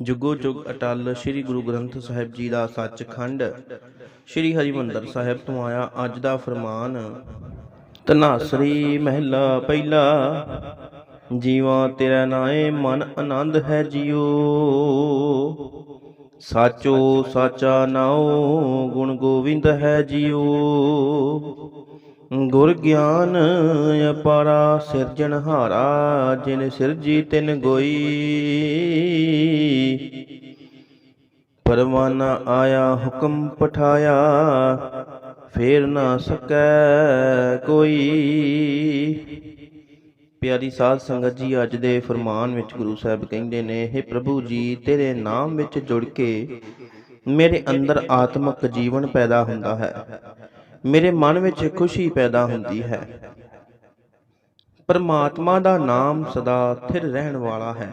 ਜੁਗੋ ਜੁਗ ਅਟਲ, ਸ੍ਰੀ ਗੁਰੂ ਗ੍ਰੰਥ ਸਾਹਿਬ ਜੀ ਦਾ ਸੱਚਖੰਡ। ਸ੍ਰੀ ਹਰਿਮੰਦਰ ਸਾਹਿਬ ਤੋਂ ਆਇਆ ਅੱਜ ਦਾ ਫਰਮਾਨ ਤਨਾਸਰੀ ਮਹਿਲਾ ਪਹਿਲਾ, ਜੀਵਾ ਤੇਰਾ ਨਾਏ ਮਨ ਆਨੰਦ ਹੈ ਜਿਉ ਸਾਚੋ ਸਾਚਾ ਨਾਉ ਗੁਣ ਗੋਵਿੰਦ ਹੈ ਜਿਉ ਗੁਰ ਗਿਆਨ ਅਪਾਰਾ ਸਿਰਜਣਹਾਰਾ ਜਿਨ ਸਿਰਜੀ ਤਿਨ ਗੋਈ। ਪਰਵਾਨਾ ਆਇਆ ਹੁਕਮ ਪਠਾਇਆ, ਫੇਰ ਨਾ ਸਕੈ ਕੋਈ। ਪਿਆਰੀ ਸਾਧ ਸੰਗਤ ਜੀ, ਅੱਜ ਦੇ ਫਰਮਾਨ ਵਿੱਚ ਗੁਰੂ ਸਾਹਿਬ ਕਹਿੰਦੇ ਨੇ हे ਪ੍ਰਭੂ ਜੀ, ਤੇਰੇ ਨਾਮ ਵਿੱਚ ਜੁੜ ਕੇ ਮੇਰੇ ਅੰਦਰ ਆਤਮਿਕ ਜੀਵਨ ਪੈਦਾ ਹੁੰਦਾ ਹੈ। ਮੇਰੇ ਮਨ ਵਿੱਚ ਖੁਸ਼ੀ ਪੈਦਾ ਹੁੰਦੀ ਹੈ। ਪਰਮਾਤਮਾ ਦਾ ਨਾਮ ਸਦਾ ਥਿਰ ਰਹਿਣ ਵਾਲਾ ਹੈ।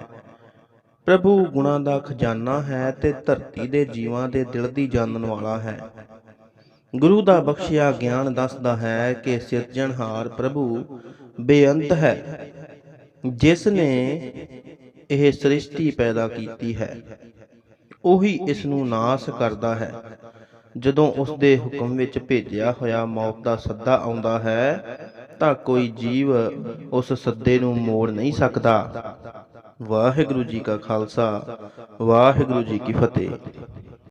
ਪ੍ਰਭੂ ਗੁਣਾਂ ਦਾ ਖਜ਼ਾਨਾ ਹੈ ਤੇ ਧਰਤੀ ਦੇ ਜੀਵਾਂ ਦੇ ਦਿਲ ਦੀ ਜਾਣਨ ਵਾਲਾ ਹੈ। ਗੁਰੂ ਦਾ ਬਖਸ਼ਿਆ ਗਿਆਨ ਦੱਸਦਾ ਹੈ ਕਿ ਸਿਰਜਣਹਾਰ ਪ੍ਰਭੂ ਬੇਅੰਤ ਹੈ, ਜਿਸ ਨੇ ਇਹ ਸ੍ਰਿਸ਼ਟੀ ਪੈਦਾ ਕੀਤੀ ਹੈ। ਉਹੀ ਇਸ ਨੂੰ ਨਾਸ ਕਰਦਾ ਹੈ। ਜਦੋਂ ਉਸ ਦੇ ਹੁਕਮ ਵਿੱਚ ਭੇਜਿਆ ਹੋਇਆ ਮੌਤ ਦਾ ਸੱਦਾ ਆਉਂਦਾ ਹੈ ਤਾਂ ਕੋਈ ਜੀਵ ਉਸ ਸੱਦੇ ਨੂੰ ਮੋੜ ਨਹੀਂ ਸਕਦਾ। ਵਾਹਿਗੁਰੂ ਜੀ ਕਾ ਖਾਲਸਾ, ਵਾਹਿਗੁਰੂ ਜੀ ਕੀ ਫਤਿਹ।